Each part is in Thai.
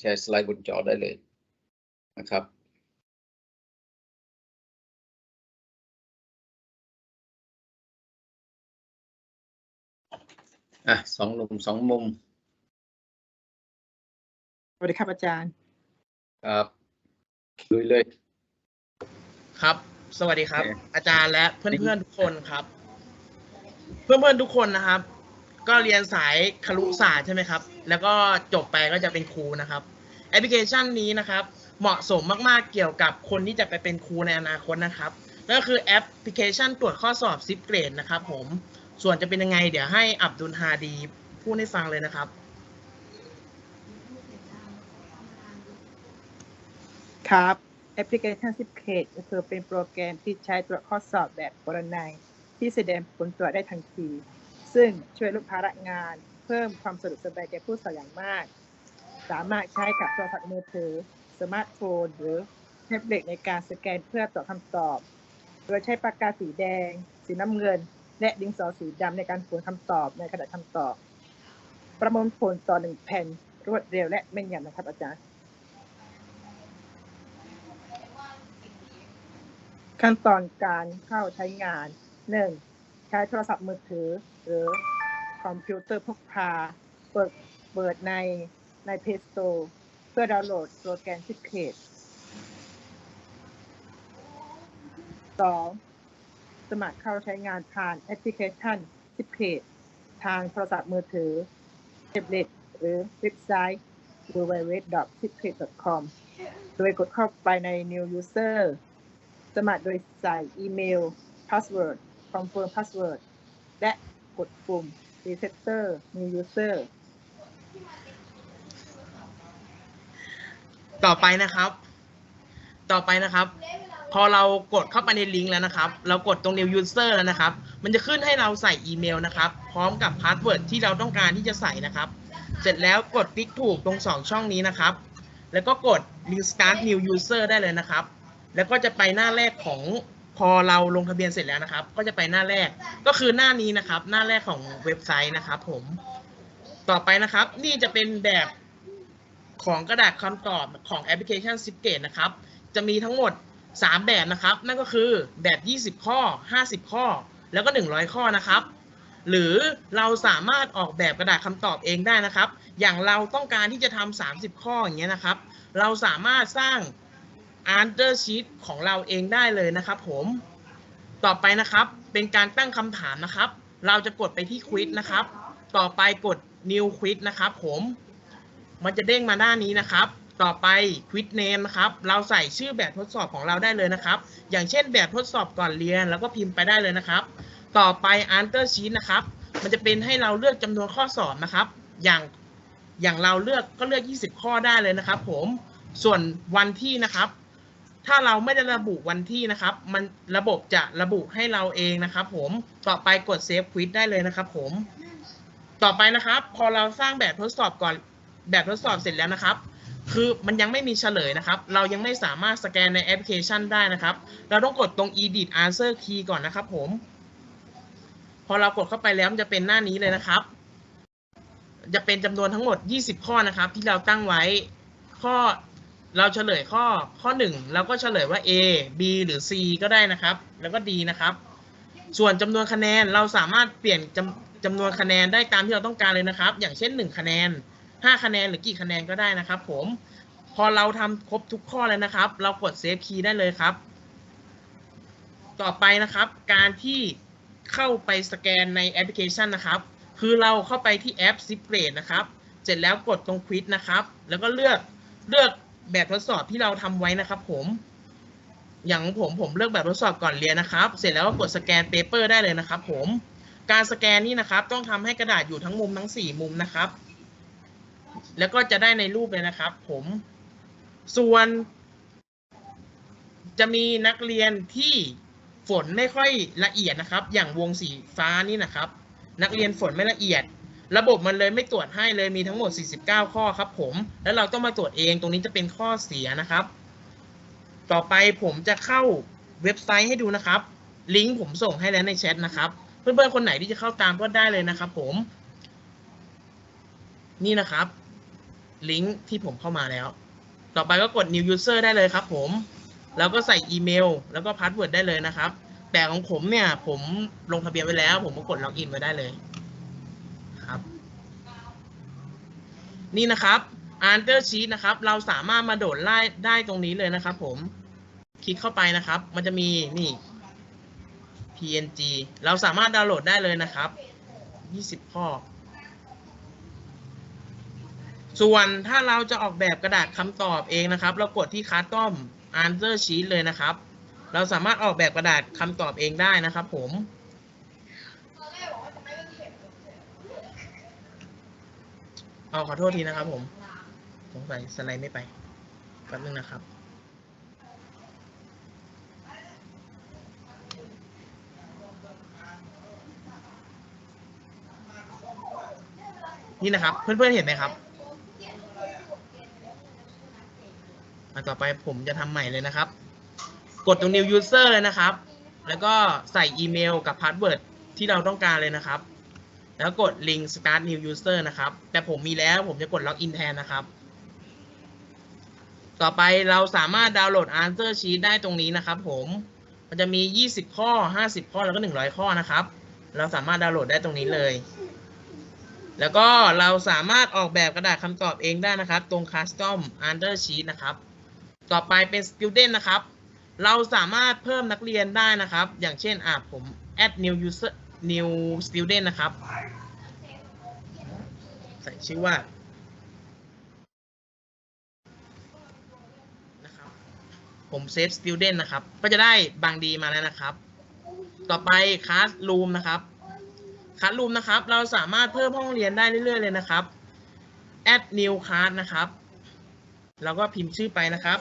แชร์สไลด์บนจอได้เลยนะครับอะสองมุมสองมุมสวัสดีครับอาจารย์ ครับลุยเลย ครับ สวัสดีครับโอเคอาจารย์และเพื่อนๆทุกคนครับ เพื่อนๆทุกคนนะครับ ก็เรียนสายครุศาสตร์ใช่ไหมครับ แล้วก็จบไปก็จะเป็นครูนะครับแอปพลิเคชันนี้นะครับ เหมาะสมมากๆเกี่ยวกับคนที่จะไปเป็นครูในอนาคตนะครับนั่นก็คือแอปพลิเคชันตรวจข้อสอบซิปเกรดนะครับผมส่วนจะเป็นยังไง เดี๋ยวให้อับดุลฮาดีพูดให้ฟังเลยนะครับ ครับแอปพลิเคชัน s i p c a t ก็คือเป็นโปรแกรมที่ใช้ตรวจข้อสอบแบบปรนัยที่แสดงผลตรวจได้ทันที ซึ่งช่วยลดภาระงาน เพิ่มความสะดวกสบายแก่ผู้สอบอย่างมาก สามารถใช้กับโทรศัพท์มือถือ สมาร์ทโฟน หรือแท็บเล็ตในการสแกนเพื่อตรวจคำตอบ โดยใช้ปากกาสีแดง สีน้ำเงิน และดินสอสีดำในการผลคำตอบในกระดาษคำตอบ ประมวลผลต่อหนึ่งแผ่นรวดเร็วและแม่นยำนะครับอาจารย์ขั้นตอนการเข้าใช้งาน 1. ใช้โทรศัพท์มือถือ หรือคอมพิวเตอร์พกพา เปิดเปิดในใน Play Store เพื่อดาวน์โหลดโปรแกรมซิเพจ 2. สมัครเข้าใช้งานผ่านแอปพลิเคชันซิเพจทางโทรศัพท์มือถือแท็บเล็ตหรือเว็บไซต์ www.sipcade.com โดยกดเข้าไปใน New User สมัครโดยใส่อีเมล password confirm password และกดปุ่ม resetter new user ต่อไปนะครับ ต่อไปนะครับ พอเรากดเข้าไปในลิงก์แล้วนะครับ เรากดตรง new user แล้วนะครับ มันจะขึ้นให้เราใส่อีเมลนะครับ พร้อมกับพาสเวิร์ดที่เราต้องการที่จะใส่นะครับ เสร็จแล้วกดคลิกถูกตรง 2 ช่องนี้นะครับ แล้วก็กด restart new user ได้เลยนะครับ แล้วก็จะไปหน้าแรกของ พอเราลงทะเบียนเสร็จแล้วนะครับ ก็จะไปหน้าแรกก็คือหน้านี้นะครับ หน้าแรกของเว็บไซต์นะครับ ผมต่อไปนะครับ นี่จะเป็นแบบของกระดาษคำตอบของแอปพลิเคชัน s i p g a t e นะครับ จะมีทั้งหมด 3 แบบนะครับ นั่นก็คือแบบ 20 ข้อ 50 ข้อ แล้วก็ 100 ข้อนะครับ หรือเราสามารถออกแบบกระดาษคำตอบเองได้นะครับ อย่างเราต้องการที่จะทำ30 ข้ออย่างเงี้ยนะครับ เราสามารถสร้าง answer sheet ของเราเองได้เลยนะครับผมต่อไปนะครับเป็นการตั้งคำถามนะครับ เราจะกดไปที่ quiz นะครับ ต่อไปกด new quiz นะครับผมมันจะเด้งมาหน้านี้นะครับ ต่อไป quiz name นะครับ เราใส่ชื่อแบบทดสอบของเราได้เลยนะครับ อย่างเช่นแบบทดสอบก่อนเรียน แล้วก็พิมพ์ไปได้เลยนะครับ ต่อไป answer sheet นะครับ มันจะเป็นให้เราเลือกจำนวนข้อสอบนะครับ อย่างอย่างเราเลือกก็เลือก 20 ข้อได้เลยนะครับ ผมส่วนวันที่นะครับ ถ้าเราไม่ได้ระบุวันที่นะครับ มันระบบจะระบุให้เราเองนะครับ ผมต่อไปกด save quiz ได้เลยนะครับ ผมต่อไปนะครับ พอเราสร้างแบบทดสอบก่อนแบบทดสอบเสร็จแล้วนะครับ คือมันยังไม่มีเฉลยนะครับ เรายังไม่สามารถสแกนในแอปพลิเคชันได้นะครับ เราต้องกดตรง edit answer key ก่อนนะครับ ผม พอเรากดเข้าไปแล้วมันจะเป็นหน้านี้เลยนะครับ จะเป็นจำนวนทั้งหมด 20 ข้อนะครับ ที่เราตั้งไว้ข้อ เราเฉลยข้อข้อ 1 เราก็เฉลยว่า A B หรือ C ก็ได้นะครับ แล้วก็ D นะครับ ส่วนจำนวนคะแนนเราสามารถเปลี่ยนจำจำนวนคะแนนได้ตามที่เราต้องการเลยนะครับ อย่างเช่น 1 คะแนน 5 คะแนนหรือกี่คะแนนก็ได้นะครับ ผม พอเราทำครบทุกข้อแล้วนะครับ เรากด Save Key ได้เลยครับ ต่อไปนะครับ การที่เข้าไปสแกนในแอปพลิเคชันนะครับ คือเราเข้าไปที่แอป s i p g r a d e นะครับ เสร็จแล้วกดตรง Quiz นะครับ แล้วก็เลือกเลือก แบบทดสอบที่เราทำไว้นะครับ ผม อย่างผมผมเลือกแบบทดสอบก่อนเรียนนะครับ เสร็จแล้วก็กดสแกนเปเปอร์ได้เลยนะครับ ผม การสแกนนี่นะครับ ต้องทำให้กระดาษอยู่ทั้งมุมทั้ง 4 มุมนะครับ แล้วก็จะได้ในรูปเลยนะครับ ผม ส่วน จะมีนักเรียนที่ฝนไม่ค่อยละเอียดนะครับ อย่างวงสีฟ้านี่นะครับ นักเรียนฝนไม่ละเอียด ระบบมันเลยไม่ตรวจให้เลยมีทั้งหมด 49 ข้อครับผม แล้วเราต้องมาตรวจเองตรงนี้จะเป็นข้อเสียนะครับ ต่อไปผมจะเข้าเว็บไซต์ให้ดูนะครับ ลิงก์ผมส่งให้แล้วในแชทนะครับ เพื่อนๆคนไหนที่จะเข้าตามก็ได้เลยนะครับผม นี่นะครับ ลิงก์ที่ผมเข้ามาแล้ว ต่อไปก็กด new user ได้เลยครับ ผม แล้วก็ใส่อีเมล แล้วก็พาสเวิร์ดได้เลยนะครับ แต่ของผมเนี่ยผมลงทะเบียนไว้แล้ว ผมก็กดล็อกอินไว้ได้เลยครับ นี่นะครับ Answer Sheet นะครับ เราสามารถมาโดดไล่ได้ตรงนี้เลยนะครับ ผม คลิกเข้าไปนะครับ มันจะมีนี่ PNG เราสามารถดาวน์โหลดได้เลยนะครับ 20 ข้อ ส่วนถ้าเราจะออกแบบกระดาษคำตอบเองนะครับ เรากดที่ Custom Answer Sheet เลยนะครับ เราสามารถออกแบบกระดาษคำตอบเองได้นะครับ ผม เอาขอโทษทีนะครับผม สงสัยสไลด์ไม่ไปแป๊บนึงนะครับนี่นะครับ เพื่อนๆเห็นไหมครับอันต่อไปผมจะทำใหม่เลยนะครับ กดตรง new user เลยนะครับ แล้วก็ใส่อีเมลกับพาสเวิร์ดที่เราต้องการเลยนะครับ แล้วกด link start new user นะครับ แต่ผมมีแล้วผมจะกด login แทนนะครับ ต่อไปเราสามารถดาวน์โหลด answer sheet ได้ตรงนี้นะครับ ผม มันจะมี 20 ข้อ 50 ข้อ แล้วก็ 100 ข้อนะครับ เราสามารถดาวน์โหลดได้ตรงนี้เลย แล้วก็เราสามารถออกแบบกระดาษคำตอบเองได้นะครับ ตรง custom answer sheet นะครับ ต่อไปเป็น student นะครับ เราสามารถเพิ่มนักเรียนได้นะครับ อย่างเช่นอะผม add new user new student นะครับ ใส่ชื่อว่านะครับผม save student นะครับ ก็จะได้บางดีมาแล้วนะครับ ต่อไป classroom นะครับ classroom นะครับ เราสามารถเพิ่มห้องเรียนได้เรื่อยๆเลยนะครับ add new class นะครับเราก็พิมพ์ชื่อไปนะครับ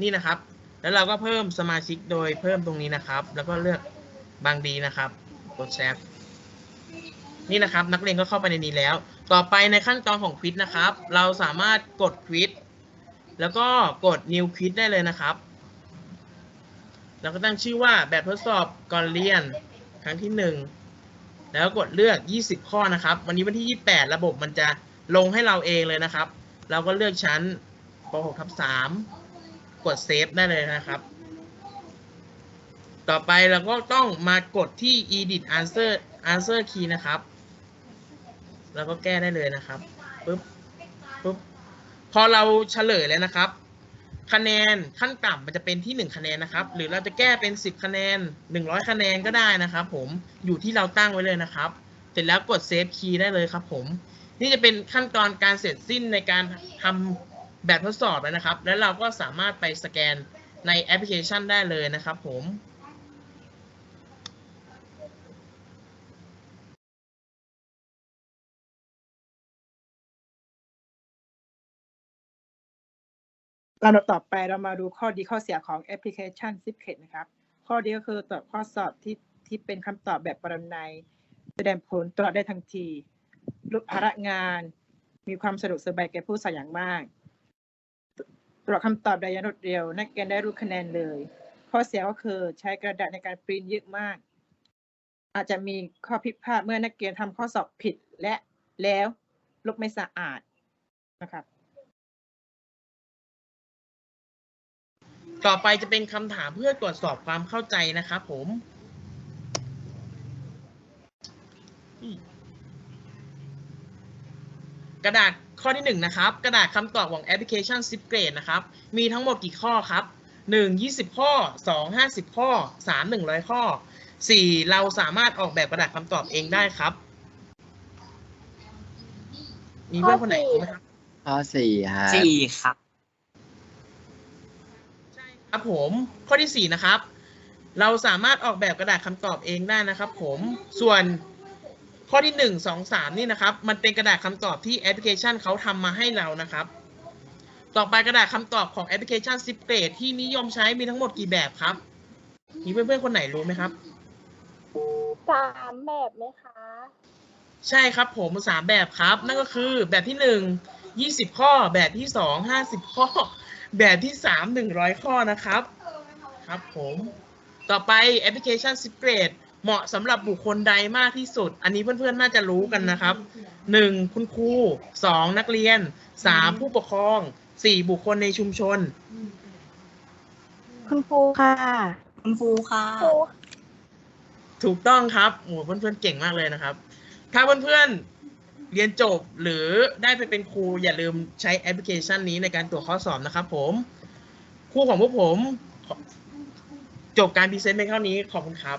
นี่นะครับ แล้วเราก็เพิ่มสมาชิกโดยเพิ่มตรงนี้นะครับ แล้วก็เลือกบางดีนะครับ กดแซฟนี่นะครับ นักเรียนก็เข้าไปในนี้แล้ว ต่อไปในขั้นตอนของควิดนะครับ เราสามารถกดควิดแล้วก็กด new quiz ได้เลยนะครับแล้วก็ตั้งชื่อว่าแบบทดสอบก่อนเรียนครั้งที่หนึ่งแล้วกดเลือก 20 ข้อนะครับ วันนี้วันที่ 28 ระบบมันจะลงให้เราเองเลยนะครับ เราก็เลือกชั้นป .6 ทับ3 กดเซฟได้เลยนะครับ ต่อไปเราก็ต้องมากดที่ edit answer answer key นะครับ แล้วก็แก้ได้เลยนะครับปึ๊บปึ๊บพอเราเฉลยแล้วนะครับ คะแนนขั้นต่ำมันจะเป็นที่ 1 คะแนนนะครับ หรือเราจะแก้เป็น 10 คะแนน 100 คะแนนก็ได้นะครับ ผมอยู่ที่เราตั้งไว้เลยนะครับ เสร็จแล้วกดเซฟคีย์ได้เลยครับผม นี่จะเป็นขั้นตอนการเสร็จสิ้นในการทำ แบบทดสอบแล้วนะครับ แล้วเราก็สามารถไปสแกนในแอปพลิเคชันได้เลยนะครับผมลำดับต่อไปเรามาดูข้อดีข้อเสียของแอปพลิเคชัน z i p c a t นะครับ ข้อดีก็คือตอบข้อสอบที่ที่เป็นคำตอบแบบปรนัย แสดงผลตรวจได้ทันทีลดภาระงาน มีความสะดวกสบายแก่ผู้สอบอย่างมาก ตรวจคำตอบได้อย่างรวดเร็ว นักเรียนได้รู้คะแนนเลย ข้อเสียก็คือใช้กระดาษในการปริ้นเยอะมาก อาจจะมีข้อผิดพลาดเมื่อนักเรียนทำข้อสอบผิดและแล้วลบไม่สะอาดนะครับต่อไปจะเป็นคำถามเพื่อตรวจสอบความเข้าใจนะครับผม กระดาษข้อที่หนึ่งนะครับ กระดาษคำตอบของแอปพลิเคชัน Zip Grade นะครับ มีทั้งหมดกี่ข้อครับหนึ่งยี่สิบข้อสองห้าสิบข้อสามหนึ่งร้อยข้อสี่เราสามารถออกแบบกระดาษคำตอบเองได้ครับ มีเพื่อนคนไหนรู้ไหมครับข้อสี่ฮะสี่ครับ ใช่ครับผม ข้อที่สี่นะครับ เราสามารถออกแบบกระดาษคำตอบเองได้นะครับ ผม ส่วน ข้อที่หนึ่งสองสามนี่นะครับ มันเป็นกระดาษคำตอบที่แอปพลิเคชันเขาทำมาให้เรานะครับ ต่อไปกระดาษคำตอบของแอปพลิเคชันซิปเ a ที่นิยมใช้มีทั้งหมดกี่แบบครับ มีเพื่อนๆคนไหนรู้ไหมครับสามแบบไหมคะ ใช่ครับผมสามแบบครับ นั่นก็คือแบบที่หนึ่งยี่สิบข้อ แบบที่สองห้าสิบข้อ แบบที่สามหนึ่งร้อยข้อนะครับ ครับผม ต่อไปแอปพลิเคชัน s ิ p เ a t เหมาะสำหรับบุคคลใดมากที่สุด อันนี้เพื่อนๆน่าจะรู้กันนะครับหนึ่งคุณครูสองนักเรียนสามผู้ปกครองสี่บุคคลในชุมชน คุณครูค่ะ คุณครูค่ะครูถูกต้องครับโอ้โหเพื่อนๆเก่งมากเลยนะครับ ถ้าเพื่อนๆเรียนจบหรือได้ไปเป็นครูอย่าลืมใช้แอปพลิเคชันนี้ในการตรวจข้อสอบนะครับผมครูของพวกผม จบการพรีเซนต์เป็นเท่านี้ขอบคุณครับ